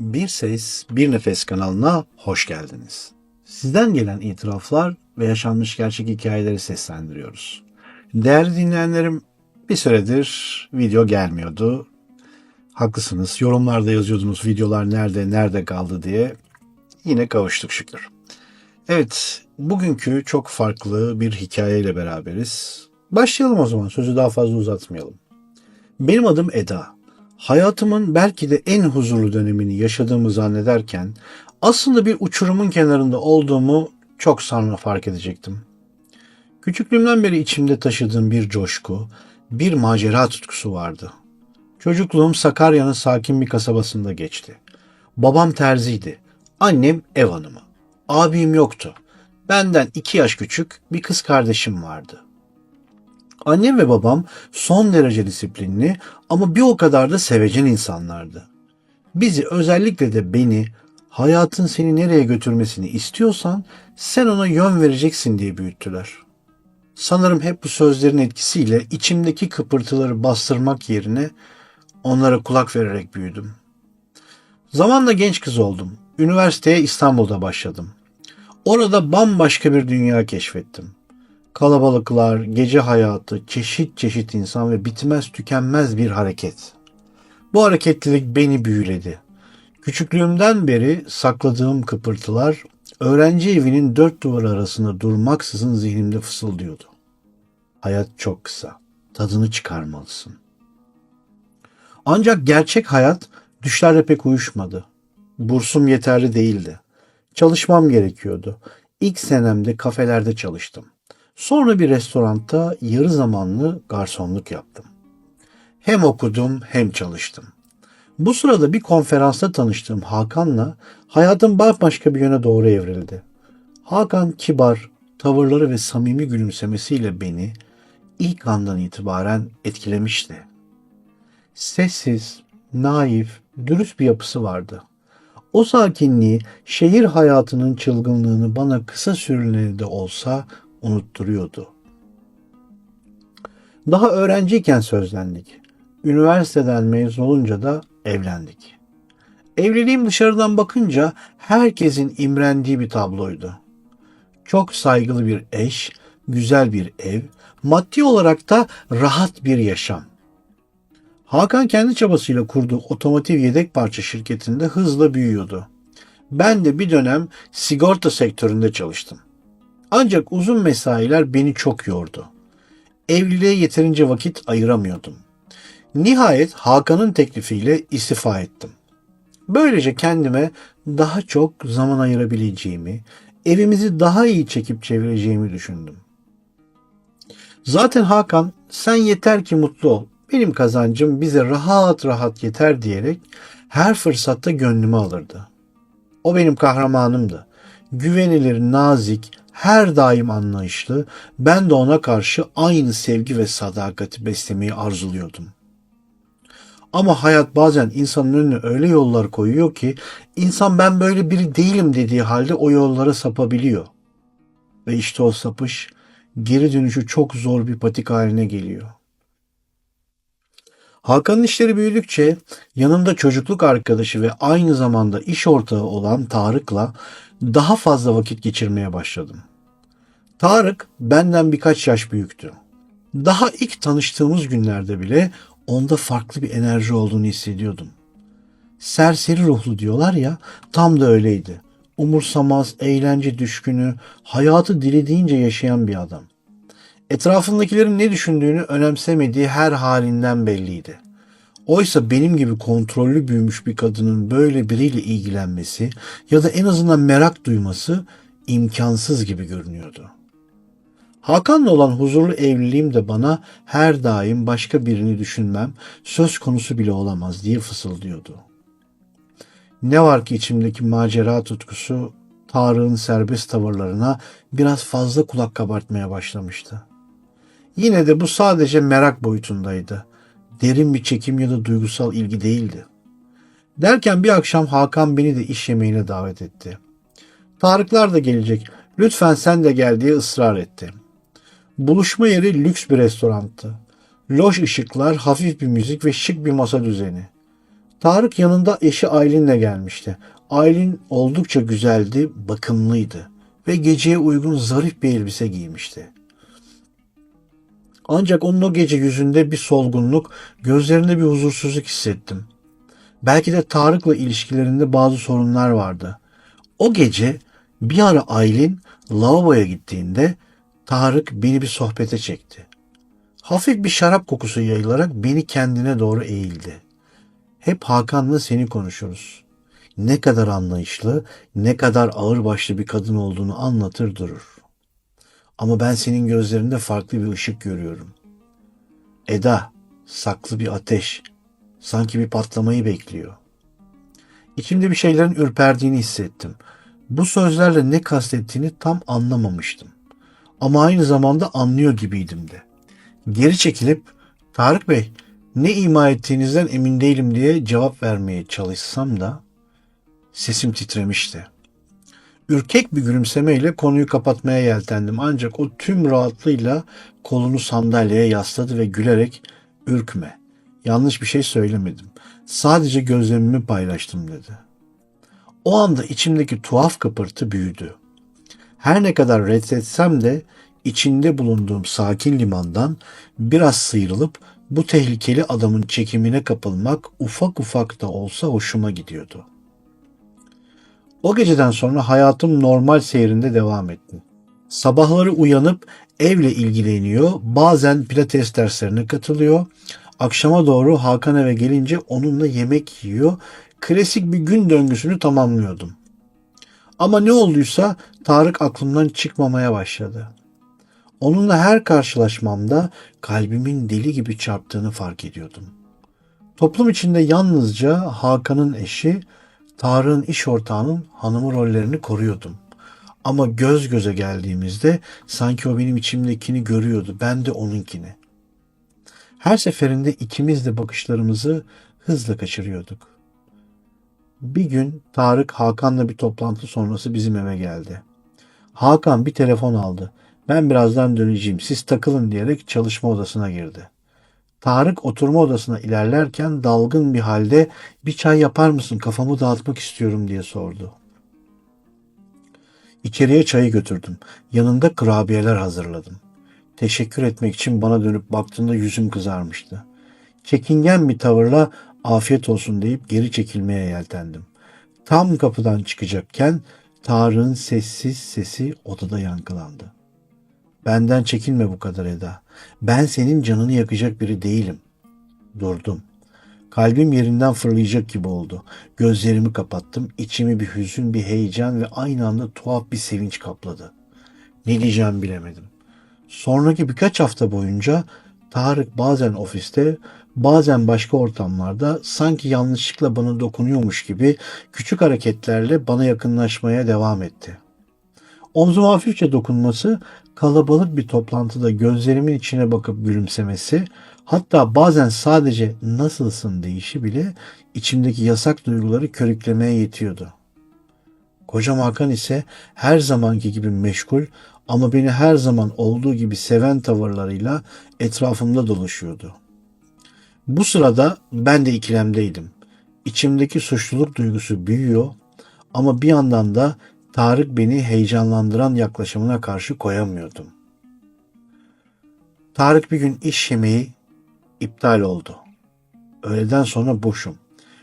Bir Ses Bir Nefes kanalına hoş geldiniz. Sizden gelen itiraflar ve yaşanmış gerçek hikayeleri seslendiriyoruz. Değerli dinleyenlerim bir süredir video gelmiyordu. Haklısınız. Yorumlarda yazıyordunuz videolar nerede, nerede kaldı diye. Yine kavuştuk şükür. Evet, bugünkü çok farklı bir hikayeyle beraberiz. Başlayalım o zaman. Sözü daha fazla uzatmayalım. Benim adım Eda. Hayatımın belki de en huzurlu dönemini yaşadığımı zannederken aslında bir uçurumun kenarında olduğumu çok sonra fark edecektim. Küçüklüğümden beri içimde taşıdığım bir coşku, bir macera tutkusu vardı. Çocukluğum Sakarya'nın sakin bir kasabasında geçti. Babam terziydi, annem ev hanımı. Abim yoktu. Benden iki yaş küçük bir kız kardeşim vardı. Annem ve babam son derece disiplinli ama bir o kadar da sevecen insanlardı. Bizi özellikle de beni hayatın seni nereye götürmesini istiyorsan sen ona yön vereceksin diye büyüttüler. Sanırım hep bu sözlerin etkisiyle içimdeki kıpırtıları bastırmak yerine onlara kulak vererek büyüdüm. Zamanla genç kız oldum. Üniversiteye İstanbul'da başladım. Orada bambaşka bir dünya keşfettim. Kalabalıklar, gece hayatı, çeşit çeşit insan ve bitmez tükenmez bir hareket. Bu hareketlilik beni büyüledi. Küçüklüğümden beri sakladığım kıpırtılar öğrenci evinin dört duvar arasında durmaksızın zihnimde fısıldıyordu. Hayat çok kısa. Tadını çıkarmalısın. Ancak gerçek hayat düşlerle pek uyuşmadı. Bursum yeterli değildi. Çalışmam gerekiyordu. İlk senemde kafelerde çalıştım. Sonra bir restoranda yarı zamanlı garsonluk yaptım. Hem okudum hem çalıştım. Bu sırada bir konferansta tanıştığım Hakan'la hayatım bambaşka bir yöne doğru evrildi. Hakan kibar, tavırları ve samimi gülümsemesiyle beni ilk andan itibaren etkilemişti. Sessiz, naif, dürüst bir yapısı vardı. O sakinliği, şehir hayatının çılgınlığını bana kısa süreli de olsa unutturuyordu. Daha öğrenciyken sözlendik. Üniversiteden mezun olunca da evlendik. Evliliğim dışarıdan bakınca herkesin imrendiği bir tabloydu. Çok saygılı bir eş, güzel bir ev, maddi olarak da rahat bir yaşam. Hakan kendi çabasıyla kurduğu otomotiv yedek parça şirketinde hızla büyüyordu. Ben de bir dönem sigorta sektöründe çalıştım. Ancak uzun mesailer beni çok yordu. Evliliğe yeterince vakit ayıramıyordum. Nihayet Hakan'ın teklifiyle istifa ettim. Böylece kendime daha çok zaman ayırabileceğimi, evimizi daha iyi çekip çevireceğimi düşündüm. Zaten Hakan sen yeter ki mutlu ol. Benim kazancım bize rahat rahat yeter diyerek her fırsatta gönlümü alırdı. O benim kahramanımdı. Güvenilir, nazik, her daim anlayışlı, ben de ona karşı aynı sevgi ve sadakati beslemeyi arzuluyordum. Ama hayat bazen insanın önüne öyle yollar koyuyor ki insan ben böyle biri değilim dediği halde o yollara sapabiliyor. Ve işte o sapış geri dönüşü çok zor bir patik haline geliyor. Hakan'ın işleri büyüdükçe yanında çocukluk arkadaşı ve aynı zamanda iş ortağı olan Tarık'la daha fazla vakit geçirmeye başladım. Tarık benden birkaç yaş büyüktü. Daha ilk tanıştığımız günlerde bile onda farklı bir enerji olduğunu hissediyordum. Serseri ruhlu diyorlar ya, tam da öyleydi. Umursamaz, eğlence düşkünü, hayatı dilediğince yaşayan bir adam. Etrafındakilerin ne düşündüğünü önemsemediği her halinden belliydi. Oysa benim gibi kontrollü büyümüş bir kadının böyle biriyle ilgilenmesi ya da en azından merak duyması imkansız gibi görünüyordu. Hakan'la olan huzurlu evliliğim de bana her daim başka birini düşünmem söz konusu bile olamaz diye fısıldıyordu. Ne var ki içimdeki macera tutkusu Tarık'ın serbest tavırlarına biraz fazla kulak kabartmaya başlamıştı. Yine de bu sadece merak boyutundaydı. Derin bir çekim ya da duygusal ilgi değildi. Derken bir akşam Hakan beni de iş yemeğine davet etti. Tarıklar da gelecek. Lütfen sen de gel diye ısrar etti. Buluşma yeri lüks bir restoranttı. Loş ışıklar, hafif bir müzik ve şık bir masa düzeni. Tarık yanında eşi Aylin'le gelmişti. Aylin oldukça güzeldi, bakımlıydı ve geceye uygun zarif bir elbise giymişti. Ancak onun o gece yüzünde bir solgunluk, gözlerinde bir huzursuzluk hissettim. Belki de Tarık'la ilişkilerinde bazı sorunlar vardı. O gece bir ara Aylin lavaboya gittiğinde Tarık beni bir sohbete çekti. Hafif bir şarap kokusu yayılarak beni kendine doğru eğildi. Hep Hakan'la seni konuşuruz. Ne kadar anlayışlı, ne kadar ağırbaşlı bir kadın olduğunu anlatır durur. Ama ben senin gözlerinde farklı bir ışık görüyorum. Eda, saklı bir ateş, sanki bir patlamayı bekliyor. İçimde bir şeylerin ürperdiğini hissettim. Bu sözlerle ne kastettiğini tam anlamamıştım. Ama aynı zamanda anlıyor gibiydim de. Geri çekilip Tarık Bey ne ima ettiğinizden emin değilim diye cevap vermeye çalışsam da sesim titremişti. Ürkek bir gülümsemeyle konuyu kapatmaya yeltendim ancak o tüm rahatlığıyla kolunu sandalyeye yasladı ve gülerek ürkme. Yanlış bir şey söylemedim. Sadece gözlemimi paylaştım dedi. O anda içimdeki tuhaf kıpırtı büyüdü. Her ne kadar reddetsem de içinde bulunduğum sakin limandan biraz sıyrılıp bu tehlikeli adamın çekimine kapılmak ufak ufak da olsa hoşuma gidiyordu. O geceden sonra hayatım normal seyrinde devam etti. Sabahları uyanıp evle ilgileniyor, bazen pilates derslerine katılıyor. Akşama doğru Hakan eve gelince onunla yemek yiyor. Klasik bir gün döngüsünü tamamlıyordum. Ama ne olduysa Tarık aklımdan çıkmamaya başladı. Onunla her karşılaşmamda kalbimin deli gibi çarptığını fark ediyordum. Toplum içinde yalnızca Hakan'ın eşi, Tarık'ın iş ortağının hanımı rollerini koruyordum. Ama göz göze geldiğimizde sanki o benim içimdekini görüyordu, ben de onunkini. Her seferinde ikimiz de bakışlarımızı hızla kaçırıyorduk. Bir gün Tarık Hakan'la bir toplantı sonrası bizim eve geldi. Hakan bir telefon aldı. Ben birazdan döneceğim siz takılın diyerek çalışma odasına girdi. Tarık oturma odasına ilerlerken dalgın bir halde bir çay yapar mısın kafamı dağıtmak istiyorum diye sordu. İçeriye çayı götürdüm. Yanında kurabiyeler hazırladım. Teşekkür etmek için bana dönüp baktığında yüzüm kızarmıştı. Çekingen bir tavırla afiyet olsun deyip geri çekilmeye yeltendim. Tam kapıdan çıkacakken Tarık'ın sessiz sesi odada yankılandı. Benden çekinme bu kadar Eda. Ben senin canını yakacak biri değilim. Durdum. Kalbim yerinden fırlayacak gibi oldu. Gözlerimi kapattım. İçimi bir hüzün, bir heyecan ve aynı anda tuhaf bir sevinç kapladı. Ne diyeceğimi bilemedim. Sonraki birkaç hafta boyunca Tarık bazen ofiste, bazen başka ortamlarda sanki yanlışlıkla bana dokunuyormuş gibi küçük hareketlerle bana yakınlaşmaya devam etti. Omzuma hafifçe dokunması, kalabalık bir toplantıda gözlerimin içine bakıp gülümsemesi, hatta bazen sadece nasılsın deyişi bile içimdeki yasak duyguları körüklemeye yetiyordu. Kocam Hakan ise her zamanki gibi meşgul ama beni her zaman olduğu gibi seven tavırlarıyla etrafımda dolaşıyordu. Bu sırada ben de ikilemdeydim. İçimdeki suçluluk duygusu büyüyor ama bir yandan da Tarık beni heyecanlandıran yaklaşımına karşı koyamıyordum. Tarık bir gün iş yemeği iptal oldu. Öğleden sonra boşum.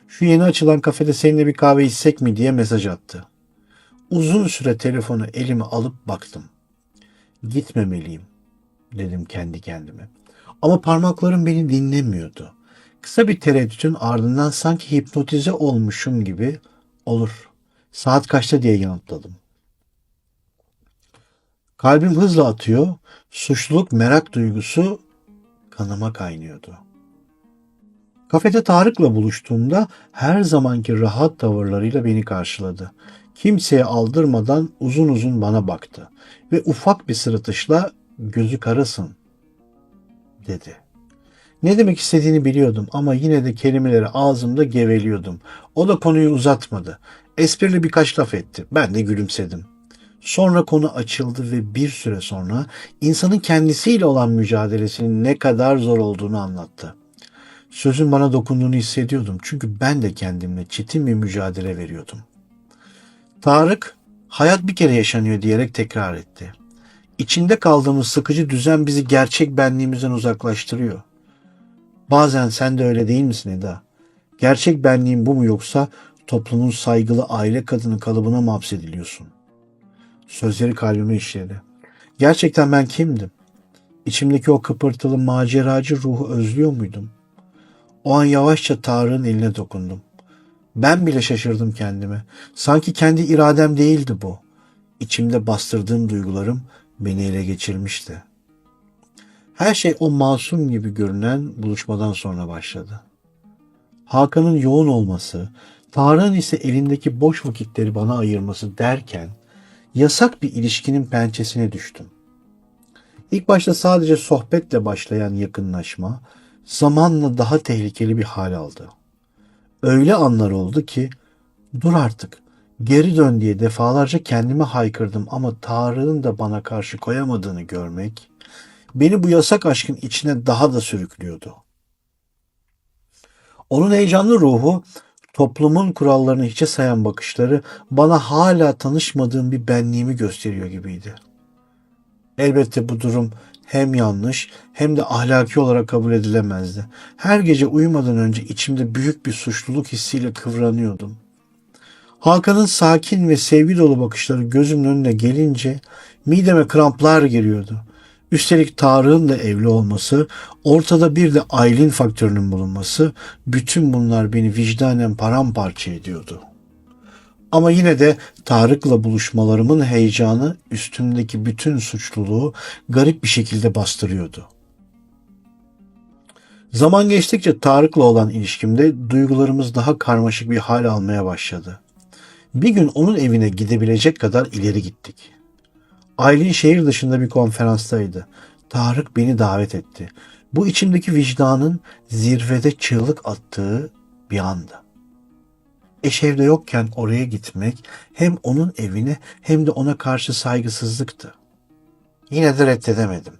Şu yeni açılan kafede seninle bir kahve içsek mi diye mesaj attı. Uzun süre telefonu elime alıp baktım. Gitmemeliyim dedim kendi kendime. Ama parmaklarım beni dinlemiyordu. Kısa bir tereddütün ardından sanki hipnotize olmuşum gibi olur. Saat kaçta diye yanıtladım. Kalbim hızla atıyor, suçluluk merak duygusu kanıma kaynıyordu. Kafede Tarık'la buluştuğumda her zamanki rahat tavırlarıyla beni karşıladı. Kimseye aldırmadan uzun uzun bana baktı ve ufak bir sırıtışla gözü karasın dedi. Ne demek istediğini biliyordum ama yine de kelimeleri ağzımda geveliyordum. O da konuyu uzatmadı. Esprili birkaç laf etti. Ben de gülümsedim. Sonra konu açıldı ve bir süre sonra insanın kendisiyle olan mücadelesinin ne kadar zor olduğunu anlattı. Sözün bana dokunduğunu hissediyordum çünkü ben de kendimle çetin bir mücadele veriyordum. Tarık, hayat bir kere yaşanıyor diyerek tekrar etti. İçinde kaldığımız sıkıcı düzen bizi gerçek benliğimizden uzaklaştırıyor. Bazen sen de öyle değil misin Eda? Gerçek benliğin bu mu yoksa toplumun saygılı aile kadını kalıbına mı hapsediliyorsun? Sözleri kalbime işledi. Gerçekten ben kimdim? İçimdeki o kıpırtılı maceracı ruhu özlüyor muydum? O an yavaşça Tarık'ın eline dokundum. Ben bile şaşırdım kendime. Sanki kendi iradem değildi bu. İçimde bastırdığım duygularım beni ele geçirmişti. Her şey o masum gibi görünen buluşmadan sonra başladı. Hakan'ın yoğun olması, Tarık'ın ise elindeki boş vakitleri bana ayırması derken yasak bir ilişkinin pençesine düştüm. İlk başta sadece sohbetle başlayan yakınlaşma zamanla daha tehlikeli bir hal aldı. Öyle anlar oldu ki dur artık geri dön diye defalarca kendime haykırdım ama Tarık'ın da bana karşı koyamadığını görmek beni bu yasak aşkın içine daha da sürüklüyordu. Onun heyecanlı ruhu, toplumun kurallarını hiçe sayan bakışları bana hala tanışmadığım bir benliğimi gösteriyor gibiydi. Elbette bu durum hem yanlış hem de ahlaki olarak kabul edilemezdi. Her gece uyumadan önce içimde büyük bir suçluluk hissiyle kıvranıyordum. Hakan'ın sakin ve sevgi dolu bakışları gözümün önüne gelince mideme kramplar giriyordu. Üstelik Tarık'ın da evli olması, ortada bir de Aylin faktörünün bulunması, bütün bunlar beni vicdanen paramparça ediyordu. Ama yine de Tarık'la buluşmalarımın heyecanı üstümdeki bütün suçluluğu garip bir şekilde bastırıyordu. Zaman geçtikçe Tarık'la olan ilişkimde duygularımız daha karmaşık bir hal almaya başladı. Bir gün onun evine gidebilecek kadar ileri gittik. Aylin şehir dışında bir konferanstaydı. Tarık beni davet etti. Bu içimdeki vicdanın zirvede çığlık attığı bir anda. Eş evde yokken oraya gitmek hem onun evine hem de ona karşı saygısızlıktı. Yine de reddedemedim.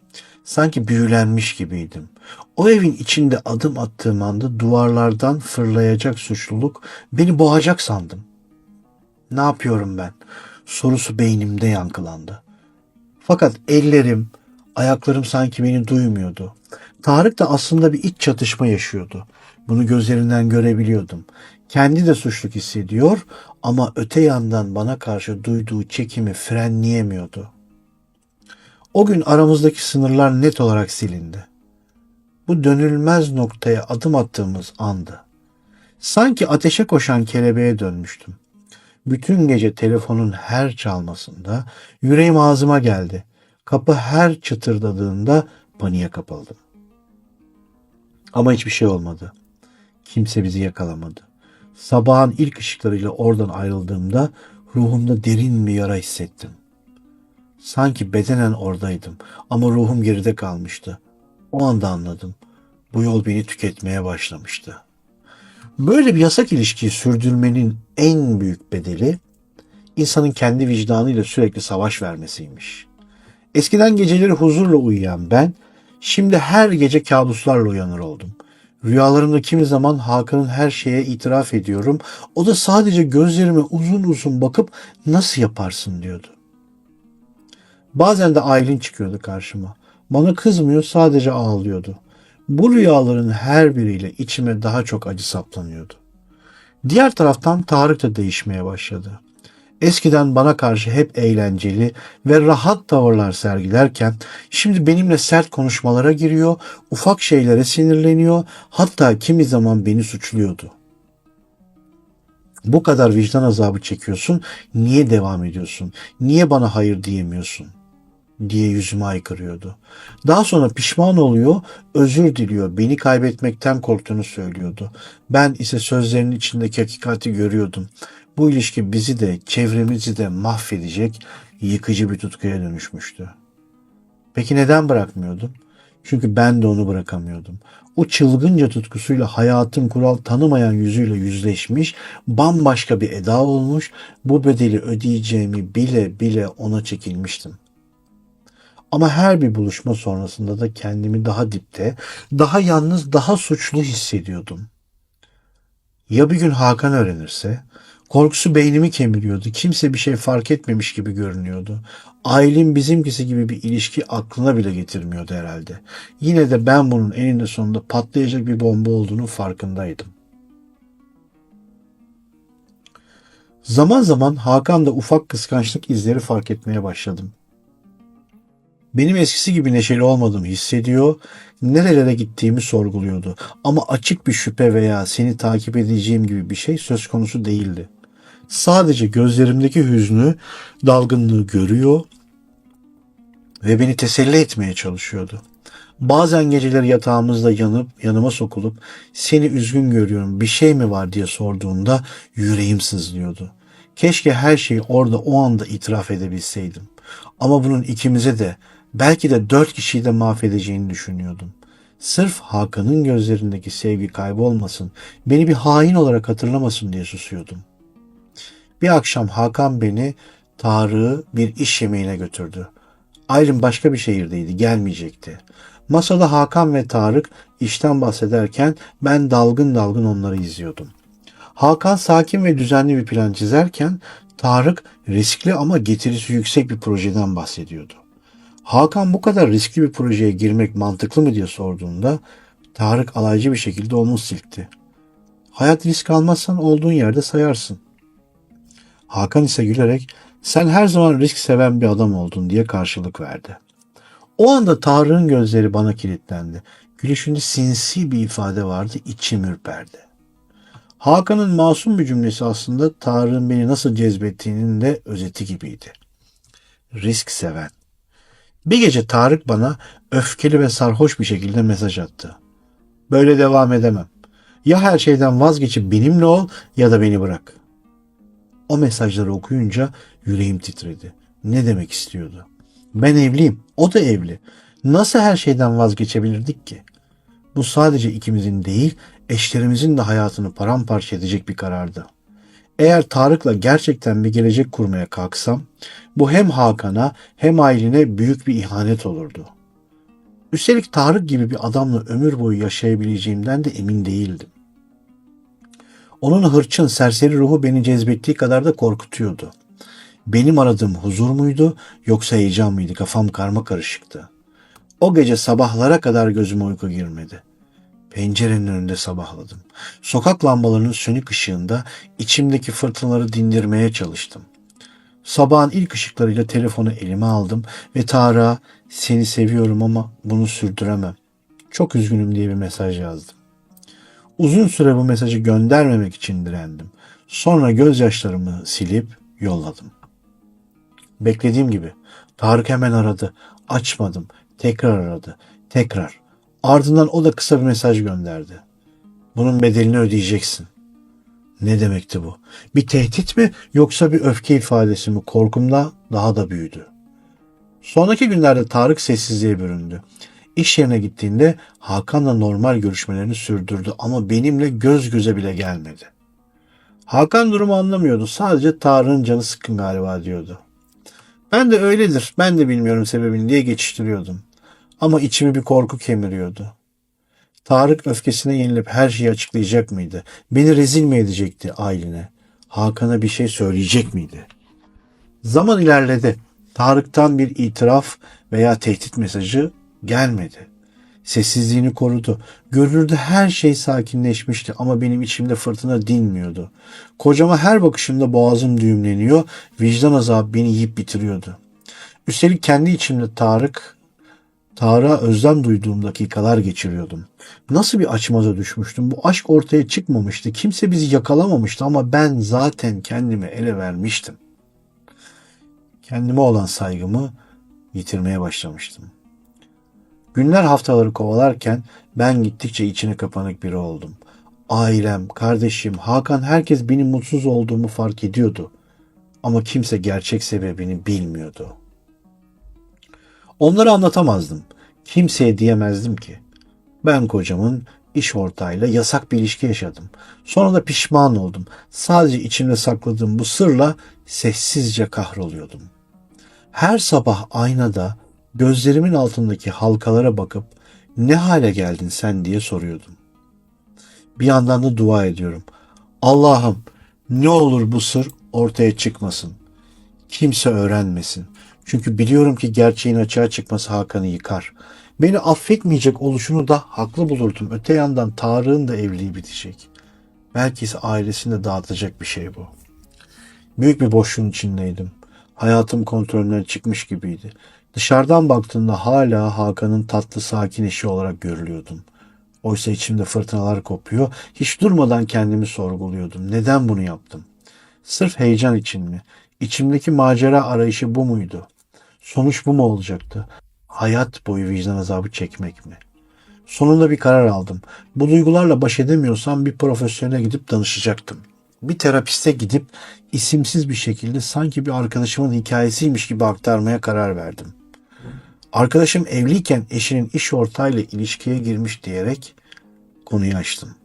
Sanki büyülenmiş gibiydim. O evin içinde adım attığım anda duvarlardan fırlayacak suçluluk beni boğacak sandım. Ne yapıyorum ben? Sorusu beynimde yankılandı. Fakat ellerim, ayaklarım sanki beni duymuyordu. Tarık da aslında bir iç çatışma yaşıyordu. Bunu gözlerinden görebiliyordum. Kendi de suçluk hissediyor ama öte yandan bana karşı duyduğu çekimi frenleyemiyordu. O gün aramızdaki sınırlar net olarak silindi. Bu dönülmez noktaya adım attığımız andı. Sanki ateşe koşan kelebeğe dönmüştüm. Bütün gece telefonun her çalmasında yüreğim ağzıma geldi. Kapı her çıtırdadığında paniğe kapıldım. Ama hiçbir şey olmadı. Kimse bizi yakalamadı. Sabahın ilk ışıklarıyla oradan ayrıldığımda ruhumda derin bir yara hissettim. Sanki bedenen oradaydım ama ruhum geride kalmıştı. O anda anladım. Bu yol beni tüketmeye başlamıştı. Böyle bir yasak ilişkiyi sürdürmenin en büyük bedeli insanın kendi vicdanıyla sürekli savaş vermesiymiş. Eskiden geceleri huzurla uyuyan ben şimdi her gece kabuslarla uyanır oldum. Rüyalarımda kimi zaman Hakan'ın her şeye itiraf ediyorum. O da sadece gözlerime uzun uzun bakıp nasıl yaparsın diyordu. Bazen de Aylin çıkıyordu karşıma. Bana kızmıyor sadece ağlıyordu. Bu rüyaların her biriyle içime daha çok acı saplanıyordu. Diğer taraftan Tarık da değişmeye başladı. Eskiden bana karşı hep eğlenceli ve rahat tavırlar sergilerken şimdi benimle sert konuşmalara giriyor, ufak şeylere sinirleniyor, hatta kimi zaman beni suçluyordu. Bu kadar vicdan azabı çekiyorsun, niye devam ediyorsun? Niye bana hayır diyemiyorsun? Diye yüzüme aykırıyordu. Daha sonra pişman oluyor, özür diliyor, beni kaybetmekten korktuğunu söylüyordu. Ben ise sözlerinin içindeki hakikati görüyordum. Bu ilişki bizi de çevremizi de mahvedecek yıkıcı bir tutkuya dönüşmüştü. Peki neden bırakmıyordum? Çünkü ben de onu bırakamıyordum. O çılgınca tutkusuyla hayatın kural tanımayan yüzüyle yüzleşmiş, bambaşka bir eda olmuş, bu bedeli ödeyeceğimi bile bile ona çekilmiştim. Ama her bir buluşma sonrasında da kendimi daha dipte, daha yalnız, daha suçlu hissediyordum. Ya bir gün Hakan öğrenirse? Korkusu beynimi kemiriyordu. Kimse bir şey fark etmemiş gibi görünüyordu. Aylin bizimkisi gibi bir ilişki aklına bile getirmiyordu herhalde. Yine de ben bunun eninde sonunda patlayacak bir bomba olduğunu farkındaydım. Zaman zaman Hakan'da ufak kıskançlık izleri fark etmeye başladım. Benim eskisi gibi neşeli olmadığımı hissediyor, nerelere gittiğimi sorguluyordu. Ama açık bir şüphe veya seni takip edeceğim gibi bir şey söz konusu değildi. Sadece gözlerimdeki hüznü, dalgınlığı görüyor ve beni teselli etmeye çalışıyordu. Bazen geceleri yatağımızda yanıp yanıma sokulup seni üzgün görüyorum bir şey mi var diye sorduğunda yüreğim sızlıyordu. Keşke her şeyi orada o anda itiraf edebilseydim. Ama bunun ikimize de belki de dört kişiyi de mahvedeceğini düşünüyordum. Sırf Hakan'ın gözlerindeki sevgi kaybolmasın, beni bir hain olarak hatırlamasın diye susuyordum. Bir akşam Hakan beni Tarık'ı bir iş yemeğine götürdü. Ayrım başka bir şehirdeydi, gelmeyecekti. Masada Hakan ve Tarık işten bahsederken ben dalgın dalgın onları izliyordum. Hakan sakin ve düzenli bir plan çizerken Tarık riskli ama getirisi yüksek bir projeden bahsediyordu. Hakan bu kadar riskli bir projeye girmek mantıklı mı diye sorduğunda Tarık alaycı bir şekilde omuz silkti. Hayat risk almazsan olduğun yerde sayarsın. Hakan ise gülerek sen her zaman risk seven bir adam oldun diye karşılık verdi. O anda Tarık'ın gözleri bana kilitlendi. Gülüşünde sinsi bir ifade vardı, içim ürperdi. Hakan'ın masum bir cümlesi aslında Tarık'ın beni nasıl cezbettiğinin de özeti gibiydi. Risk seven. Bir gece Tarık bana öfkeli ve sarhoş bir şekilde mesaj attı. Böyle devam edemem. Ya her şeyden vazgeçip benimle ol ya da beni bırak. O mesajları okuyunca yüreğim titredi. Ne demek istiyordu? Ben evliyim, o da evli. Nasıl her şeyden vazgeçebilirdik ki? Bu sadece ikimizin değil, eşlerimizin de hayatını paramparça edecek bir karardı. Eğer Tarık'la gerçekten bir gelecek kurmaya kalksam, bu hem Hakan'a hem Aylin'e büyük bir ihanet olurdu. Üstelik Tarık gibi bir adamla ömür boyu yaşayabileceğimden de emin değildim. Onun hırçın, serseri ruhu beni cezbettiği kadar da korkutuyordu. Benim aradığım huzur muydu yoksa heyecan mıydı? Kafam karma karışıktı. O gece sabahlara kadar gözüme uyku girmedi. Pencerenin önünde sabahladım. Sokak lambalarının sönük ışığında içimdeki fırtınaları dindirmeye çalıştım. Sabahın ilk ışıklarıyla telefonu elime aldım ve Tarık'a seni seviyorum ama bunu sürdüremem. Çok üzgünüm diye bir mesaj yazdım. Uzun süre bu mesajı göndermemek için direndim. Sonra gözyaşlarımı silip yolladım. Beklediğim gibi Tarık hemen aradı. Açmadım. Tekrar aradı. Tekrar. Ardından o da kısa bir mesaj gönderdi. Bunun bedelini ödeyeceksin. Ne demekti bu? Bir tehdit mi yoksa bir öfke ifadesi mi? Korkumda daha da büyüdü. Sonraki günlerde Tarık sessizliğe büründü. İş yerine gittiğinde Hakan'la normal görüşmelerini sürdürdü ama benimle göz göze bile gelmedi. Hakan durumu anlamıyordu. Sadece Tarık'ın canı sıkkın galiba diyordu. Ben de öyledir. Ben de bilmiyorum sebebini diye geçiştiriyordum. Ama içimi bir korku kemiriyordu. Tarık öfkesine yenilip her şeyi açıklayacak mıydı? Beni rezil mi edecekti ailine? Hakan'a bir şey söyleyecek miydi? Zaman ilerledi. Tarık'tan bir itiraf veya tehdit mesajı gelmedi. Sessizliğini korudu. Görünürde her şey sakinleşmişti ama benim içimde fırtına dinmiyordu. Kocama her bakışımda boğazım düğümleniyor, vicdan azabı beni yiyip bitiriyordu. Üstelik kendi içimde Tarık, Tarık'a özlem duyduğum dakikalar geçiriyordum. Nasıl bir açmaza düşmüştüm. Bu aşk ortaya çıkmamıştı. Kimse bizi yakalamamıştı ama ben zaten kendimi ele vermiştim. Kendime olan saygımı yitirmeye başlamıştım. Günler haftaları kovalarken ben gittikçe içine kapanık biri oldum. Ailem, kardeşim, Hakan herkes benim mutsuz olduğumu fark ediyordu. Ama kimse gerçek sebebini bilmiyordu. Onları anlatamazdım. Kimseye diyemezdim ki. Ben kocamın iş ortağıyla yasak bir ilişki yaşadım. Sonra da pişman oldum. Sadece içimde sakladığım bu sırla sessizce kahroluyordum. Her sabah aynada Gözlerimin altındaki halkalara bakıp ne hale geldin sen diye soruyordum. Bir yandan da dua ediyorum. Allah'ım ne olur bu sır ortaya çıkmasın. Kimse öğrenmesin. Çünkü biliyorum ki gerçeğin açığa çıkması Hakan'ı yıkar. Beni affetmeyecek oluşunu da haklı bulurdum. Öte yandan Tarık'ın da evliliği bitecek. Belki ise ailesini de dağıtacak bir şey bu. Büyük bir boşluğun içindeydim. Hayatım kontrolümden çıkmış gibiydi. Dışarıdan baktığımda hala Hakan'ın tatlı sakin eşi olarak görülüyordum. Oysa içimde fırtınalar kopuyor. Hiç durmadan kendimi sorguluyordum. Neden bunu yaptım? Sırf heyecan için mi? İçimdeki macera arayışı bu muydu? Sonuç bu mu olacaktı? Hayat boyu vicdan azabı çekmek mi? Sonunda bir karar aldım. Bu duygularla baş edemiyorsam bir profesyonele gidip danışacaktım. Bir terapiste gidip isimsiz bir şekilde sanki bir arkadaşımın hikayesiymiş gibi aktarmaya karar verdim. Arkadaşım evliyken eşinin iş ortağıyla ilişkiye girmiş diyerek konuyu açtım.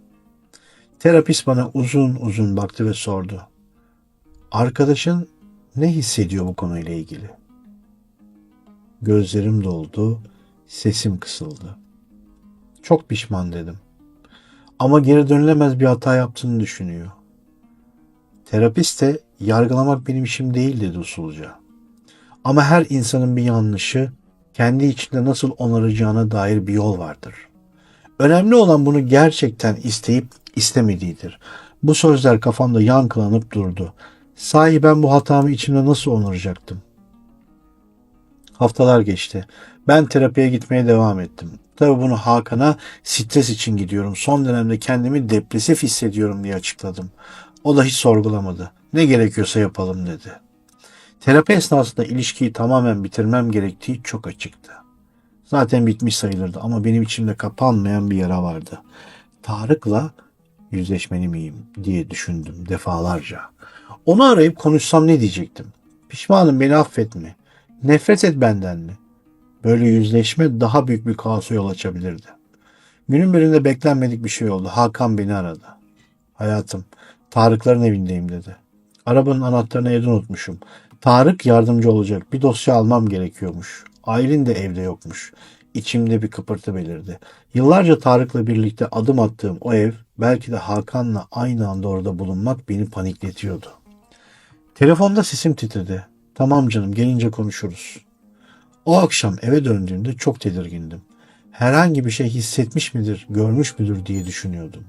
Terapist bana uzun uzun baktı ve sordu. Arkadaşın ne hissediyor bu konuyla ilgili? Gözlerim doldu, sesim kısıldı. Çok pişman dedim. Ama geri dönülemez bir hata yaptığını düşünüyor. Terapist de yargılamak benim işim değil dedi usulca. Ama her insanın bir yanlışı kendi içinde nasıl onaracağına dair bir yol vardır. Önemli olan bunu gerçekten isteyip istemediğidir. Bu sözler kafamda yankılanıp durdu. Sahi ben bu hatamı içimde nasıl onaracaktım? Haftalar geçti. Ben terapiye gitmeye devam ettim. Tabii bunu Hakan'a stres için gidiyorum. Son dönemde kendimi depresif hissediyorum diye açıkladım. O da hiç sorgulamadı. Ne gerekiyorsa yapalım dedi. Terapi esnasında ilişkiyi tamamen bitirmem gerektiği çok açıktı. Zaten bitmiş sayılırdı ama benim içimde kapanmayan bir yara vardı. Tarık'la yüzleşmeli miyim diye düşündüm defalarca. Onu arayıp konuşsam ne diyecektim? Pişmanım beni affet mi? Nefret et benden mi? Böyle yüzleşme daha büyük bir kaosa yol açabilirdi. Günün birinde beklenmedik bir şey oldu. Hakan beni aradı. Hayatım, Tarıkların evindeyim dedi. Arabanın anahtarını evde unutmuşum. Tarık yardımcı olacak. Bir dosya almam gerekiyormuş. Aylin de evde yokmuş. İçimde bir kıpırtı belirdi. Yıllarca Tarık'la birlikte adım attığım o ev belki de Hakan'la aynı anda orada bulunmak beni panikletiyordu. Telefonda sesim titredi. Tamam canım gelince konuşuruz. O akşam eve döndüğümde çok tedirgindim. Herhangi bir şey hissetmiş midir, görmüş müdür diye düşünüyordum.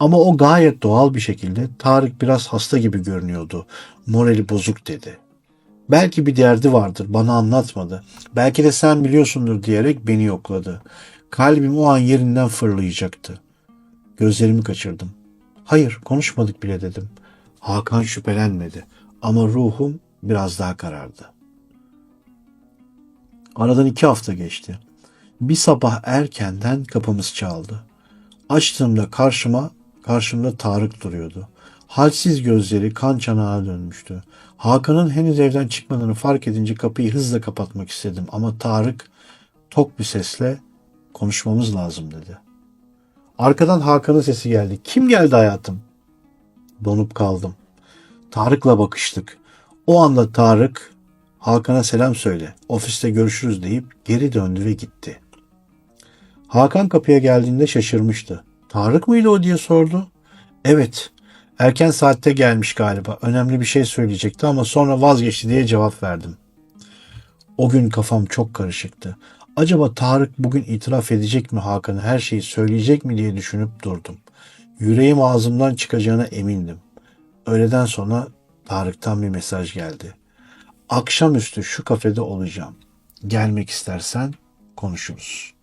Ama o gayet doğal bir şekilde Tarık biraz hasta gibi görünüyordu. Morali bozuk dedi. Belki bir derdi vardır bana anlatmadı. Belki de sen biliyorsundur diyerek beni yokladı. Kalbim o an yerinden fırlayacaktı. Gözlerimi kaçırdım. Hayır konuşmadık bile dedim. Hakan şüphelenmedi ama ruhum biraz daha karardı. Aradan iki hafta geçti. Bir sabah erkenden kapımız çaldı. Açtığımda karşıma karşımda Tarık duruyordu. Halsiz gözleri kan çanağına dönmüştü. Hakan'ın henüz evden çıkmadığını fark edince kapıyı hızla kapatmak istedim ama Tarık tok bir sesle konuşmamız lazım dedi. Arkadan Hakan'ın sesi geldi. Kim geldi hayatım? Donup kaldım. Tarık'la bakıştık. O anda Tarık Hakan'a selam söyle, ofiste görüşürüz deyip geri döndü ve gitti. Hakan kapıya geldiğinde şaşırmıştı. Tarık mıydı o diye sordu. Evet, erken saatte gelmiş galiba. Önemli bir şey söyleyecekti ama sonra vazgeçti diye cevap verdim. O gün kafam çok karışıktı. Acaba Tarık bugün itiraf edecek mi Hakan'a her şeyi söyleyecek mi diye düşünüp durdum. Yüreğim ağzımdan çıkacağına emindim. Öğleden sonra Tarık'tan bir mesaj geldi. Akşamüstü şu kafede olacağım. Gelmek istersen konuşuruz.